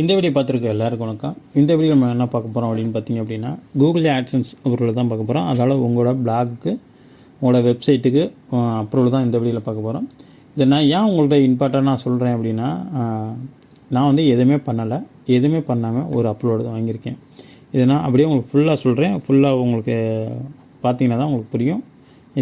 இந்த வீடியோ பார்த்துருக்க எல்லாருக்கும் வணக்கம். இந்த வீடியோ நம்ம என்ன பார்க்க போகிறோம் அப்படின்னு பார்த்தீங்க அப்படின்னா கூகுள் ஆட்சன்ஸ் அப்ரூவல் தான் பார்க்க போகிறோம் அதனால் உங்களோட பிளாகுக்கு உங்களோட வெப்சைட்டுக்கு அப்ரூவல் தான் இந்த வீடியோவில் பார்க்க போகிறோம் இதை நான் ஏன் உங்கள்கிட்ட இம்பார்ட்டன்ட் நான் சொல்கிறேன் அப்படின்னா நான் வந்து எதுவுமே பண்ணலை. எதுவுமே பண்ணாமல் ஒரு அப்லோடு தான் வாங்கியிருக்கேன். இதை நான் அப்படியே உங்களுக்கு ஃபுல்லாக சொல்கிறேன் ஃபுல்லாக உங்களுக்கு பார்த்தீங்கன்னா தான் உங்களுக்கு புரியும்.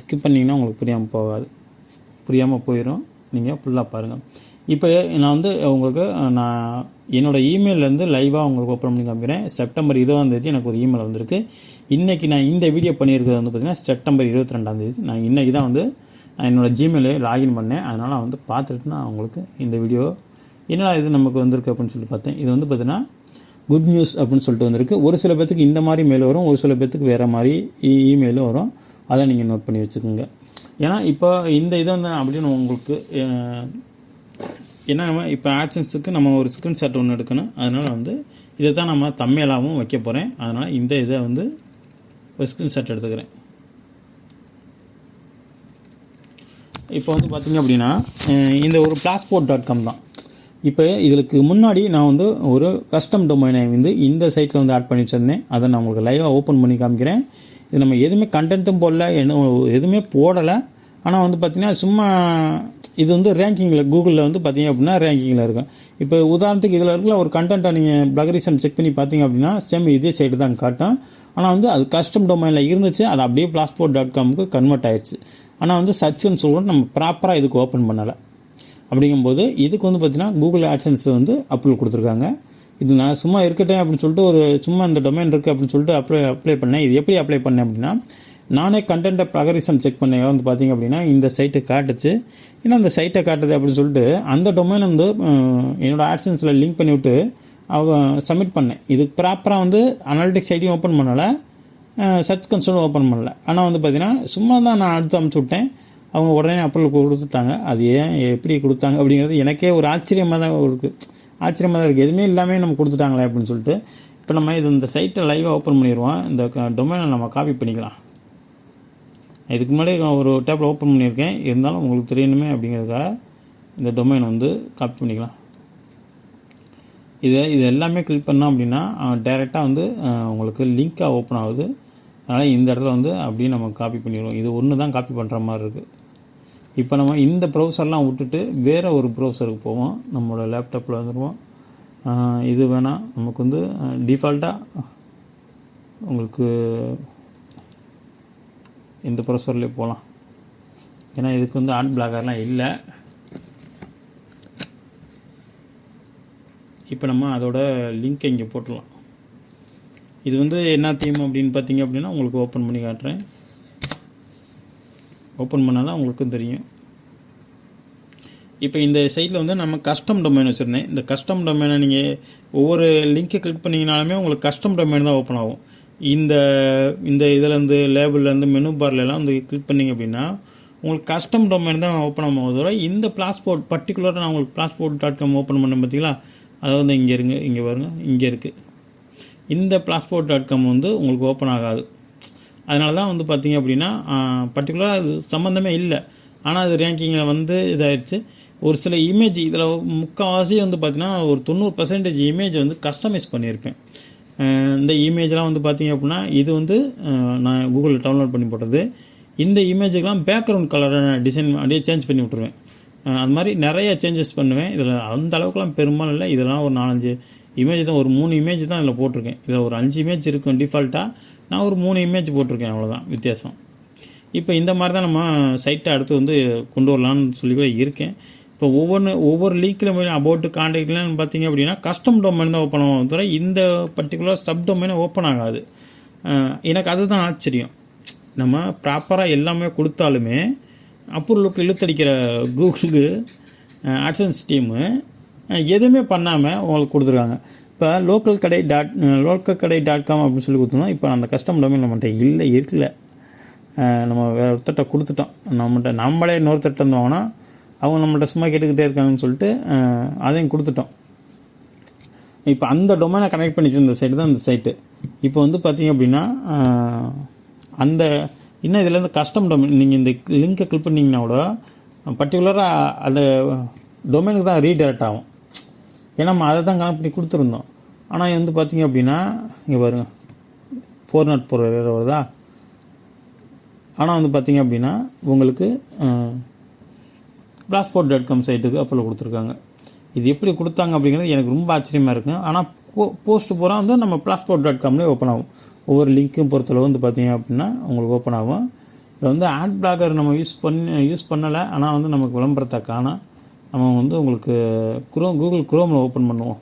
ஸ்கிப் பண்ணிங்கன்னா உங்களுக்கு புரியாமல் போகாது. புரியாமல் போயிடும் நீங்கள் ஃபுல்லாக பாருங்கள் இப்போ நான் வந்து உங்களுக்கு நான் என்னோடய இமெயிலேருந்து லைவாக உங்களுக்கு ஓப்பன் பண்ணி காமிக்கிறேன். செப்டம்பர் இருபதாம் தேதி எனக்கு ஒரு இமெயில் வந்திருக்கு. இன்றைக்கி நான் இந்த வீடியோ பண்ணியிருக்கிறது வந்து பார்த்திங்கன்னா செப்டம்பர் இருபத்தி ரெண்டாம் தேதி. நான் இன்றைக்கி தான் வந்து நான் என்னோடய ஜிமெயிலே லாகின் பண்ணேன். அதனால் நான் வந்து பார்த்துட்டு நான் உங்களுக்கு இந்த வீடியோ என்னடா இது நமக்கு வந்திருக்கு அப்படின்னு சொல்லி பார்த்தேன். இது வந்து பார்த்தீங்கன்னா குட் நியூஸ் அப்படின்னு சொல்லிட்டு வந்திருக்கு. ஒரு சில பேத்துக்கு இந்த மாதிரி மெயில் வரும் ஒரு சில பேத்துக்கு வேறு மாதிரி e- இ- இமெயிலும் வரும். அதை நீங்கள் நோட் பண்ணி வச்சுக்கோங்க. ஏன்னா இப்போ இந்த இதை வந்து அப்படின்னு உங்களுக்கு ஏன்னா நம்ம இப்போ ஆக்ஷன்ஸுக்கு நம்ம ஒரு ஸ்க்ரீன்ஷாட் ஒன்று எடுக்கணும். அதனால் வந்து இதை தான் நம்ம தம்மையலாகவும் வைக்க போகிறேன் அதனால் இந்த இதை வந்து ஒரு ஸ்க்ரீன்ஷாட் எடுத்துக்கிறேன். இப்போ வந்து பார்த்தீங்க அப்படின்னா இந்த ஒரு பிளாஸ்போர்ட் டாட் காம் தான். இப்போ இதுக்கு முன்னாடி நான் வந்து ஒரு கஸ்டம் டொமைனை வந்து இந்த சைட்டில் வந்து ஆட் பண்ணி வச்சிருந்தேன். அதை நான் உங்களுக்கு லைவாக ஓப்பன் பண்ணி காமிக்கிறேன். இது நம்ம எதுவுமே கண்டென்ட்டும் போடல என்ன எதுவுமே போடலை. ஆனால் வந்து பார்த்தீங்கன்னா சும்மா இது வந்து ரேங்கிங்கில் கூகுளில் வந்து பார்த்தீங்க அப்படின்னா ரேங்கிங்கில் இருக்கும். இப்போ உதாரணத்துக்கு இதில் இருக்கிற ஒரு கண்டென்ட்டை நீங்கள் பிளகரிசம் செக் பண்ணி பார்த்தீங்க அப்படின்னா சேம் இதே சைடு தான் காட்டும். ஆனால் வந்து அது கஸ்டம் டொமைனில் இருந்துச்சு அது அப்படியே பிளாஸ்போர்ட் டாட் காமுக்கு கன்வெர்ட் ஆயிடுச்சு ஆனால் வந்து சர்ச்னு சொல்லிட்டு நம்ம ப்ராப்பராக இதுக்கு ஓப்பன் பண்ணலை. அப்படிங்கும்போது இதுக்கு வந்து பார்த்தீங்கன்னா கூகுள் ஆட்சன்ஸ் வந்து அப்ரூவல் கொடுத்துருக்காங்க. இது நான் சும்மா இருக்கட்டேன் அப்படின்னு சொல்லிட்டு ஒரு சும்மா இந்த டொமைன் இருக்குது அப்படின்னு சொல்லிட்டு அப்ளை அப்ளை பண்ணேன். இது எப்படி அப்ளை பண்ணேன் அப்படின்னா நானே கண்டென்ட்டை ப்ரகரிசம் செக் பண்ணேன். வந்து பார்த்தீங்க அப்படின்னா இந்த சைட்டை காட்டுச்சு. ஏன்னா அந்த சைட்டை காட்டுது அப்படின்னு சொல்லிட்டு அந்த டொமைன் வந்து என்னோடய என்னோட ஆட்சன்ஸில் லிங்க் பண்ணி விட்டு அவங்க சப்மிட் பண்ணேன். இது ப்ராப்பராக வந்து அனாலிட்டிக்ஸ் ஐடியும் ஓப்பன் பண்ணலை. சர்ச் கன்சோலும் ஓப்பன் பண்ணல. ஆனால் வந்து பார்த்தீங்கன்னா சும்மா தான் நான் அடுத்து அமுச்சு விட்டேன். அவங்க உடனே அப்ரூவல் கொடுத்துட்டாங்க. அது ஏன் எப்படி கொடுத்தாங்க அப்படிங்கிறது எனக்கே ஒரு ஆச்சரியமாக தான் இருக்குது ஆச்சரியமாக தான் இருக்குது எதுவுமே இல்லாமல் நம்ம கொடுத்துட்டாங்களே அப்படின்னு சொல்லிட்டு இப்போ நம்ம இது இந்த சைட்டை லைவாக ஓப்பன் பண்ணிடுவோம். இந்த டொமைனை நம்ம காப்பி பண்ணிக்கலாம். இதுக்கு முன்னாடி ஒரு டேப்பில் ஓப்பன் பண்ணியிருக்கேன். இருந்தாலும் உங்களுக்கு தெரியணுமே அப்படிங்கிறதுக்காக இந்த டொமைன் வந்து காப்பி பண்ணிக்கலாம். இதை இது எல்லாமே கிளிக் பண்ணோம் அப்படின்னா டைரெக்டாக வந்து உங்களுக்கு லிங்காக ஓப்பன் ஆகுது. அதனால் இந்த இடத்துல வந்து அப்படியே நம்ம காப்பி பண்ணிடுவோம். இது ஒன்று தான் காப்பி பண்ணுற மாதிரி இருக்குது இப்போ நம்ம இந்த ப்ரௌசர்லாம் விட்டுட்டு வேறு ஒரு ப்ரௌசருக்கு போவோம். நம்மளோட லேப்டாப்பில் வந்துடுவோம் இது வேணால் நமக்கு வந்து டிஃபால்ட்டாக உங்களுக்கு இந்த ப்ரௌசர்லேயே போகலாம் ஏன்னா இதுக்கு வந்து ஆட் பிளாகர்லாம் இல்லை. இப்போ நம்ம அதோட லிங்க்கை இங்கே போட்டுடலாம். இது வந்து என்ன தீம் அப்படின்னு பார்த்தீங்க அப்படின்னா உங்களுக்கு ஓப்பன் பண்ணி காட்டுறேன். ஓப்பன் பண்ணால் தான் உங்களுக்கும் தெரியும். இப்போ இந்த சைட்டில் வந்து நம்ம கஸ்டம் டொமைன் வச்சுருந்தேன். இந்த கஸ்டம் டொமைனை நீங்கள் ஒவ்வொரு லிங்க்கை கிளிக் பண்ணிங்கனாலுமே உங்களுக்கு கஸ்டம் டொமைன் தான் ஓப்பன் ஆகும். இந்த இந்த இதுலேருந்து லேபிள்லேருந்து மெனு பார்லலாம் வந்து கிளிக் பண்ணீங்க அப்படின்னா உங்களுக்கு கஸ்டம் டொமைன் தான் ஓப்பன் ஆகும். தவிர இந்த பாஸ்போர்ட் பர்டிகுலராக நான் உங்களுக்கு பாஸ்போர்ட் டாட் காம் ஓப்பன் பண்ணேன் பார்த்தீங்களா? அதை வந்து இங்கே இருங்க இங்கே பாருங்க இங்கே இருக்குது இந்த பாஸ்போர்ட் டாட் காம் வந்து உங்களுக்கு ஓப்பன் ஆகாது. அதனால தான் வந்து பார்த்தீங்க அப்படின்னா பர்டிகுலராக அது சம்மந்தமே இல்லை. ஆனால் அது ரேங்கிங்கில் வந்து இதாகிடுச்சு ஒரு சில இமேஜ் இதில் முக்கால்வாசி வந்து பார்த்தீங்கன்னா ஒரு தொண்ணூறு பர்சன்டேஜ் இமேஜ் வந்து கஸ்டமைஸ் பண்ணியிருப்பேன். இந்த இமேஜ்லாம் வந்து பார்த்தீங்க அப்படின்னா இது வந்து நான் கூகுளில் டவுன்லோட் பண்ணி போட்டது. இந்த இமேஜுக்கெலாம் பேக்ரவுண்ட் கலரை டிசைன் அப்படியே சேஞ்ச் பண்ணி விட்ருவேன் அது மாதிரி நிறைய சேஞ்சஸ் பண்ணுவேன். இதில் அந்த அளவுக்குலாம் பெரும்பாலும் இல்லை. இதெல்லாம் ஒரு நாலஞ்சு இமேஜ் தான். ஒரு மூணு இமேஜ் தான் இதில் போட்டிருக்கேன். இதில் ஒரு அஞ்சு இமேஜ் இருக்கும் டிஃபால்ட்டாக நான் ஒரு மூணு இமேஜ் போட்டிருக்கேன். அவ்வளோதான் வித்தியாசம். இப்போ இந்த மாதிரி தான் நம்ம சைட்டை அடுத்து வந்து கொண்டு வரலான்னு சொல்லி கூட இருக்கேன். இப்போ ஒவ்வொன்று ஒவ்வொரு லீக்கில் போய் அபவுட் கான்டாக்ட்லாம் பார்த்தீங்க அப்படின்னா கஸ்டம் டொமைன் தான் ஓப்பன் ஆகும் தவிர இந்த பர்டிகுலர் சப் டொமைனை ஓப்பன் ஆகாது எனக்கு அதுதான் ஆச்சரியம். நம்ம ப்ராப்பராக எல்லாமே கொடுத்தாலுமே அப்ரூவலுக்கு இழுத்தடிக்கிற கூகுளுக்கு ஆட்சன்ஸ் டீமு எதுவுமே பண்ணாமல் உங்களுக்கு கொடுத்துருக்காங்க. இப்போ local Kadai dot local Kadai dot com அப்படின்னு சொல்லி கொடுத்தோம்னா இப்போ அந்த கஸ்டம் டொமைன் நம்மகிட்ட இல்லை இருக்கல. நம்ம வேறு ஒருத்தட்ட கொடுத்துட்டோம். நம்மகிட்ட நம்மளே இன்னொருத்தட்ட இருந்தோம்னா அவங்க நம்மள்ட்ட சும்மா கேட்டுக்கிட்டே இருக்காங்கன்னு சொல்லிட்டு அதையும் கொடுத்துட்டோம். இப்போ அந்த டொமைனை கனெக்ட் பண்ணி வச்சிருந்த சைட்டு தான் அந்த சைட்டு இப்போ வந்து பார்த்தீங்க அப்படின்னா அந்த இன்னும் இதில் இருந்து கஸ்டம் டொமைன் நீங்கள் இந்த லிங்கை கிளிக் பண்ணிங்கன்னா கூட பர்டிகுலராக அந்த டொமைனுக்கு தான் ரீடைரக்ட் ஆகும். ஏன்னா நம்ம அதை தான் கனெக்ட் பண்ணி கொடுத்துருந்தோம். ஆனால் வந்து பார்த்தீங்க அப்படின்னா இங்கே பாருங்க ஃபோர் நாட் ஃபோர் வருதா? ஆனால் வந்து பார்த்தீங்க அப்படின்னா உங்களுக்கு பிளாஸ்போர்ட் டாட் காம் சைட்டுக்கு அப்பில் கொடுத்துருக்காங்க. இது எப்படி கொடுத்தாங்க அப்படிங்கிறது எனக்கு ரொம்ப ஆச்சரியமாக இருக்கும் ஆனால் போ போஸ்ட் பூரா வந்து நம்ம பிளாஸ்போர்ட் டாட் காம்லேயே ஓப்பன் ஆகும். ஒவ்வொரு லிங்க்கும் பொறுத்தளவு வந்து பார்த்தீங்க அப்படின்னா உங்களுக்கு ஓப்பன் ஆகும். இதில் வந்து ஆட் பிளாகர் நம்ம யூஸ் பண்ணி யூஸ் பண்ணலை. ஆனால் வந்து நமக்கு விளம்பரத்தை காணா நம்ம வந்து உங்களுக்கு குரோம் கூகுள் குரோமில் ஓப்பன் பண்ணுவோம்.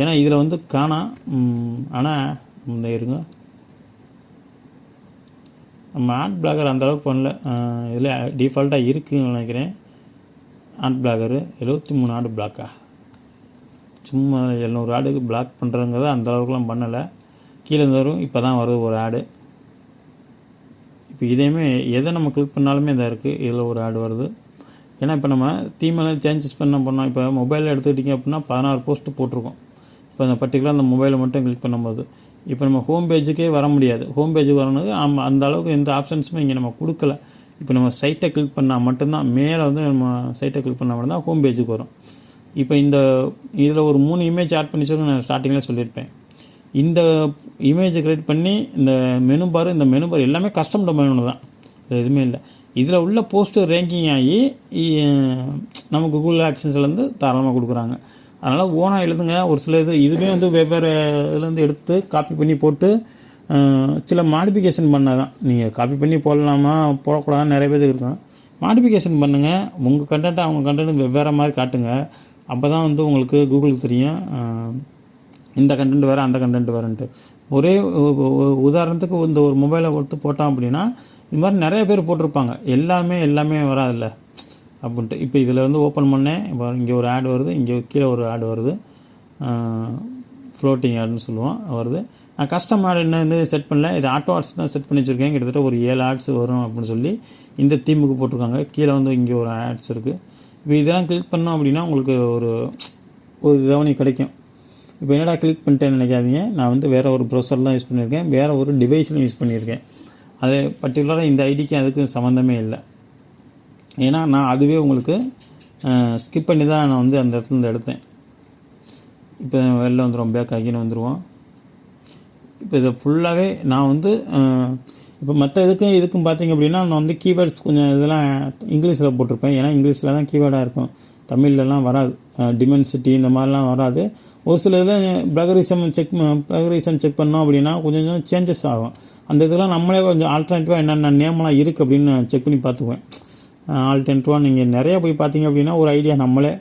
ஏன்னா இதில் வந்து காணா ஆனால் இந்த இருங்க. நம்ம ஆட் பிளாகர் அந்தளவுக்கு பண்ணல. இதில் டிஃபால்ட்டாக இருக்குதுன்னு நினைக்கிறேன். ஆட் பிளாகரு எழுபத்தி மூணு ஆடு பிளாக்கா சும்மா எழுநூறு ஆடுக்கு பிளாக் பண்ணுறதுங்கிறத அந்த அளவுக்குலாம் பண்ணலை. கீழே வரும் இப்போ தான் வருது ஒரு ஆடு. இப்போ இதையுமே எதை நம்ம கிளிக் பண்ணாலுமே இதாக இருக்குது இதில் ஒரு ஆடு வருது. ஏன்னா இப்போ நம்ம தீமெல்லாம் சேஞ்சஸ் பண்ண பண்ணோம் இப்போ மொபைலில் எடுத்துக்கிட்டிங்க அப்படின்னா பதினாறு போஸ்ட்டு போட்டிருக்கோம். இப்போ அந்த பர்டிகுலர் அந்த மொபைலை மட்டும் கிளிக் பண்ணும்போது. இப்போ நம்ம ஹோம் பேஜுக்கே வர முடியாது. ஹோம் பேஜுக்கு வரணுக்கு அந்த அளவுக்கு எந்த ஆப்ஷன்ஸுமே இங்கே நம்ம கொடுக்கல. இப்போ நம்ம சைட்டை கிளிக் பண்ணால் மட்டும்தான் மேலே வந்து நம்ம சைட்டை கிளிக் பண்ணால் மட்டும்தான் ஹோம் பேஜுக்கு வரும். இப்போ இந்த இதில் ஒரு மூணு இமேஜ் ஆட் பண்ணி சொல்லி நான் ஸ்டார்டிங்கில் சொல்லியிருப்பேன். இந்த இமேஜை கிரியேட் பண்ணி இந்த மெனு பார் இந்த மெனு பார் எல்லாமே கஸ்டம் டொமைன் தான். எதுவுமே இல்லை. இதில் உள்ள போஸ்ட்டு ரேங்கிங் ஆகி நம்ம கூகுள் ஆக்சன்ஸ்லேருந்து தாராளமாக கொடுக்குறாங்க. அதனால் ஓனாக எழுதுங்க. ஒரு சில இது இதுவே வந்து வெவ்வேறு இதுலேருந்து எடுத்து காப்பி பண்ணி போட்டு சில மாடிஃபிகேஷன் பண்ணால் தான் நீங்கள் காப்பி பண்ணி போடலாமா போடக்கூடாதுன்னு நிறைய பேர் இருக்கும் மாடிஃபிகேஷன் பண்ணுங்கள் உங்கள் கண்டென்ட்டை அவங்க கண்டென்ட் வெவ்வேறு மாதிரி காட்டுங்க. அப்போ தான் வந்து உங்களுக்கு கூகுளுக்கு தெரியும். இந்த கண்டென்ட் வேறு அந்த கண்டென்ட் வேறுன்ட்டு. ஒரே உதாரணத்துக்கு இந்த ஒரு மொபைலை கொடுத்து போட்டோம் அப்படின்னா இந்த மாதிரி நிறைய பேர் போட்டிருப்பாங்க. எல்லாமே எல்லாமே வராதுல்ல. அப்படின்ட்டு. இப்போ இதில் வந்து ஓப்பன் பண்ணேன். இப்போ இங்கே ஒரு ஆட் வருது இங்கே கீழே ஒரு ஆட் வருது. ஃப்ளோட்டிங் ஆடுன்னு சொல்லுவோம் வருது. கஸ்டம் ஆட் என்ன வந்து செட் பண்ணல. இது ஆட்டோ ஆட்ஸ் தான் செட் பண்ணி வச்சுருக்கேன். கிட்டத்தட்ட ஒரு ஏழு ஆட்ஸ் வரும் அப்படின்னு சொல்லி இந்த தீமுக்கு போட்டிருக்காங்க. கீழே வந்து இங்கே ஒரு ஆட்ஸ் இருக்குது இப்போ இதெல்லாம் கிளிக் பண்ணோம் அப்படின்னா உங்களுக்கு ஒரு ஒரு ரெவன்யூ கிடைக்கும். இப்போ என்னடா கிளிக் பண்ணிட்டேன்னு நினைக்காதீங்க. நான் வந்து வேறு ஒரு ப்ரௌசர் யூஸ் பண்ணியிருக்கேன். வேறு ஒரு டிவைஸ்லையும் யூஸ் பண்ணியிருக்கேன். அது பர்டிகுலராக இந்த ஐடிக்கு அதுக்கு சம்மந்தமே இல்லை. ஏன்னா நான் அதுவே உங்களுக்கு ஸ்கிப் பண்ணி தான் நான் வந்து அந்த இடத்துல இருந்து எடுத்தேன். இப்போ வெளில வந்துடும் பேக் ஆகின்னு வந்துடுவோம் இப்போ இதை ஃபுல்லாகவே நான் வந்து இப்போ மற்ற இதுக்கும் இதுக்கும் பார்த்தீங்க அப்படின்னா நான் வந்து கீவேர்ட்ஸ் கொஞ்சம் இதெல்லாம் இங்கிலீஷில் போட்டிருப்பேன். ஏன்னா இங்கிலீஷில் தான் கீவேர்டாக இருக்கும். தமிழ்லலாம் வராது. டிமென்சிட்டி இந்த மாதிரிலாம் வராது. ஒரு சில இதில் பிளகரிசம் செக் பிளகரிசம் செக் பண்ணோம் அப்படின்னா கொஞ்சம் கொஞ்சம் சேஞ்சஸ் ஆகும். அந்த இதெல்லாம் நம்மளே கொஞ்சம் ஆல்டர்னேட்டிவாக என்னென்ன நேம்லாம் இருக்குது அப்படின்னு செக் பண்ணி பார்த்துக்குவேன். ஆல்டர்னேட்டிவாக நீங்கள் நிறைய போய் பார்த்தீங்க அப்படின்னா ஒரு ஐடியா நம்மளே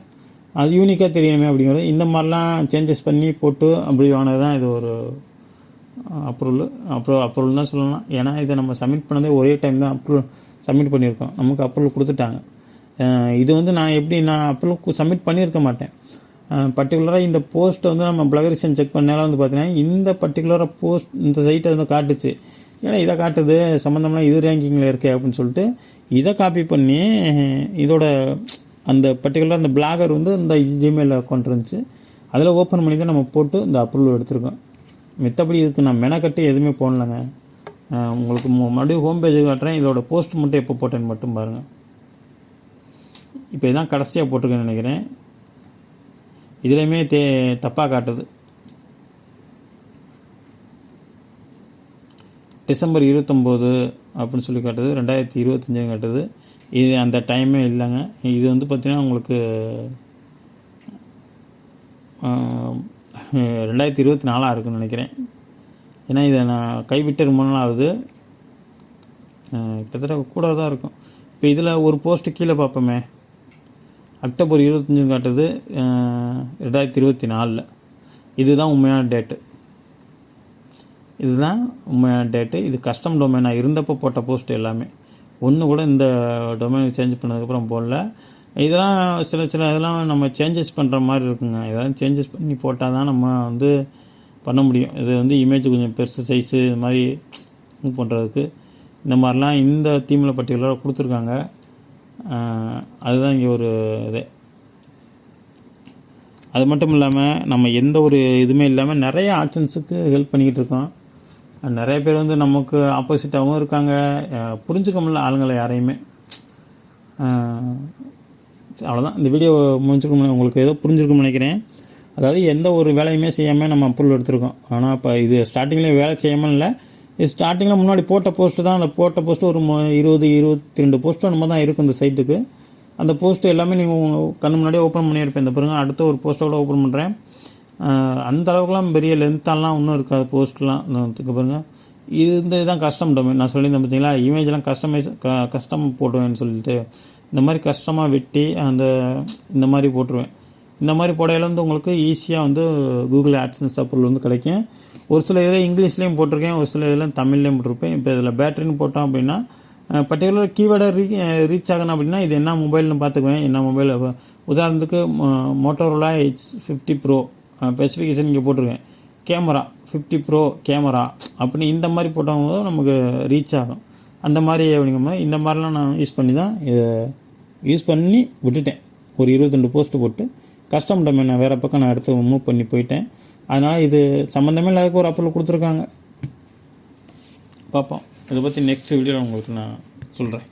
அது யூனிக்காக தெரியணுமே அப்படிங்கிறது இந்த மாதிரிலாம் சேஞ்சஸ் பண்ணி போட்டு அப்படி ஆனது தான் இது ஒரு அப்ரூவல் அப்ரூவ் அப்ரூவல் தான் சொல்லலாம் ஏன்னா இதை நம்ம சப்மிட் பண்ணதே ஒரே டைம் தான் அப்ரூவல் சப்மிட் பண்ணியிருக்கோம். நமக்கு அப்ரூவல் கொடுத்துட்டாங்க. இது வந்து நான் எப்படி நான் அப்ரூவல் சப்மிட் பண்ணியிருக்க மாட்டேன். பர்டிகுலராக இந்த போஸ்ட்டை வந்து நம்ம பிளகரிசன் செக் பண்ணாலும் வந்து பார்த்தீங்கன்னா இந்த பர்டிகுலராக போஸ்ட் இந்த சைட்டை வந்து காட்டுச்சு. ஏன்னா இதை காட்டுது சம்மந்தம்லாம் இது ரேங்கிங்கில் இருக்கே அப்படின்னு சொல்லிட்டு இதை காப்பி பண்ணி இதோட அந்த பர்டிகுலர் அந்த பிளாகர் வந்து இந்த ஜிமெயில் அக்கௌண்ட் இருந்துச்சு. அதில் ஓப்பன் பண்ணி தான் நம்ம போட்டு இந்த அப்ரூவல் எடுத்திருக்கோம். மித்தபடி இதுக்கு நான் மெனக்கட்டு எதுவுமே போடலைங்க. உங்களுக்கு மறுபடியும் ஹோம் பேஜ் காட்டுறேன். இதோட போஸ்ட் மட்டும் எப்போ போட்டேன்னு மட்டும் பாருங்கள் இப்போ இதான் கடைசியாக போட்டிருக்கேன்னு நினைக்கிறேன். இதுலேயுமே தே தப்பாக காட்டுது. டிசம்பர் இருபத்தொம்போது அப்படின்னு சொல்லி காட்டுது. ரெண்டாயிரத்தி இருபத்தஞ்சுன்னு காட்டுது. இது அந்த டைமே இல்லைங்க. இது வந்து பார்த்திங்கன்னா உங்களுக்கு ரெண்டாயிரத்தி இருபத்தி நாலாக இருக்குன்னு நினைக்கிறேன். ஏன்னா இதை நான் கைவிட்டு ரொம்ப நாள் ஆகுது கிட்டத்தட்ட கூட தான் இருக்கும். இப்போ இதில் ஒரு போஸ்ட்டு கீழே பார்ப்போமே. அக்டோபர் இருபத்தஞ்சுன்னு காட்டுது. ரெண்டாயிரத்தி இருபத்தி நாலில். இதுதான் உண்மையான டேட்டு இதுதான் உண்மையான டேட்டு இது கஸ்டம் டொமைனாக இருந்தப்போ போட்ட போஸ்ட் எல்லாமே. ஒன்று கூட இந்த டொமைனுக்கு சேஞ்ச் பண்ணதுக்கப்புறம் போடல. இதெல்லாம் சில சில இதெல்லாம் நம்ம சேஞ்சஸ் பண்ணுற மாதிரி இருக்குங்க. இதெல்லாம் சேஞ்சஸ் பண்ணி போட்டால் தான் நம்ம வந்து பண்ண முடியும். இது வந்து இமேஜ் கொஞ்சம் பெருசு சைஸு இது மாதிரி மூவ் பண்ணுறதுக்கு இந்த மாதிரிலாம் இந்த தீமில் பர்டிகுலராக கொடுத்துருக்காங்க. அதுதான் இங்கே ஒரு இது. அது மட்டும் இல்லாமல் நம்ம எந்த ஒரு இதுவுமே இல்லாமல் நிறைய ஆப்ஷன்ஸுக்கு ஹெல்ப் பண்ணிக்கிட்டு இருக்கோம். நிறைய பேர் வந்து நமக்கு ஆப்போசிட்டாகவும் இருக்காங்க. புரிஞ்சுக்க முடியல ஆளுங்களை யாரையுமே. அவ்வளோதான் இந்த வீடியோ முடிஞ்சிருக்கும் உங்களுக்கு ஏதோ புரிஞ்சிருக்கும்னு நினைக்கிறேன். அதாவது எந்த ஒரு வேலையுமே செய்யாமல் நம்ம பொருள் எடுத்திருக்கோம். ஆனால் இப்போ இது ஸ்டார்டிங்லேயும் வேலை செய்யாமல் இல்லை. இது ஸ்டார்டிங்கில் முன்னாடி போட்ட போஸ்ட்டு தான். அந்த போட்ட போஸ்ட்டு ஒரு இருபது இருபத்தி ரெண்டு போஸ்ட்டு நம்ம தான் இருக்கும் இந்த சைட்டுக்கு அந்த போஸ்ட்டு எல்லாமே நீங்கள் கண்ணு முன்னாடியே ஓப்பன் பண்ணியிருப்பேன். இந்த பாருங்கள் அடுத்த ஒரு போஸ்ட்டோட ஓப்பன் பண்ணுறேன் அந்த அளவுக்குலாம் பெரிய லென்த்தாலாம் ஒன்றும் இருக்காது போஸ்ட்லாம் இதுக்கு பாருங்கள் இது இந்த இதுதான் கஸ்டம் டொமைன் நான் சொல்லியிருந்தேன் பார்த்தீங்களா இமேஜ்லாம் கஸ்டமைஸ் க கஸ்டம் போடுவேன்னு சொல்லிட்டு. இந்த மாதிரி கஷ்டமாக வெட்டி அந்த இந்த மாதிரி போட்டுருவேன். இந்த மாதிரி புடையில வந்து உங்களுக்கு ஈஸியாக வந்து கூகுள் ஆட்ஸ் அப்ரூவல் வந்து கிடைக்கும். ஒரு சில இதில் இங்கிலீஷ்லேயும் போட்டிருக்கேன் ஒரு சில இதில் தமிழ்லேயும் போட்டிருப்பேன். இப்போ இதில் பேட்டரின்னு போட்டோம் அப்படின்னா பர்டிகுலர் கீவேர்டை ரீ ரீச் ஆகணும் அப்படின்னா இது என்ன மொபைல்னு பார்த்துக்குவேன். என்ன மொபைல் உதாரணத்துக்கு Motorola H fifty pro specification இங்கே போட்டிருக்கேன். கேமரா ஃபிஃப்டி ப்ரோ கேமரா அப்படின்னு இந்த மாதிரி போட்டவங்க நமக்கு ரீச் ஆகும். அந்த மாதிரி அப்படிங்கும்போது இந்த மாதிரிலாம் நான் யூஸ் பண்ணி தான் இதை யூஸ் பண்ணி விட்டுட்டேன். ஒரு இருபத்தெண்டு போஸ்ட்டு போட்டு. கஸ்டம் நான் வேறு பக்கம் நான் எடுத்து மூவ் பண்ணி போயிட்டேன். அதனால் இது சம்மந்தமே இல்லாத ஒரு அப்ரூவல் கொடுத்துருக்காங்க. பார்ப்போம். இதை பற்றி நெக்ஸ்ட் வீடியோவில் உங்களுக்கு நான் சொல்கிறேன்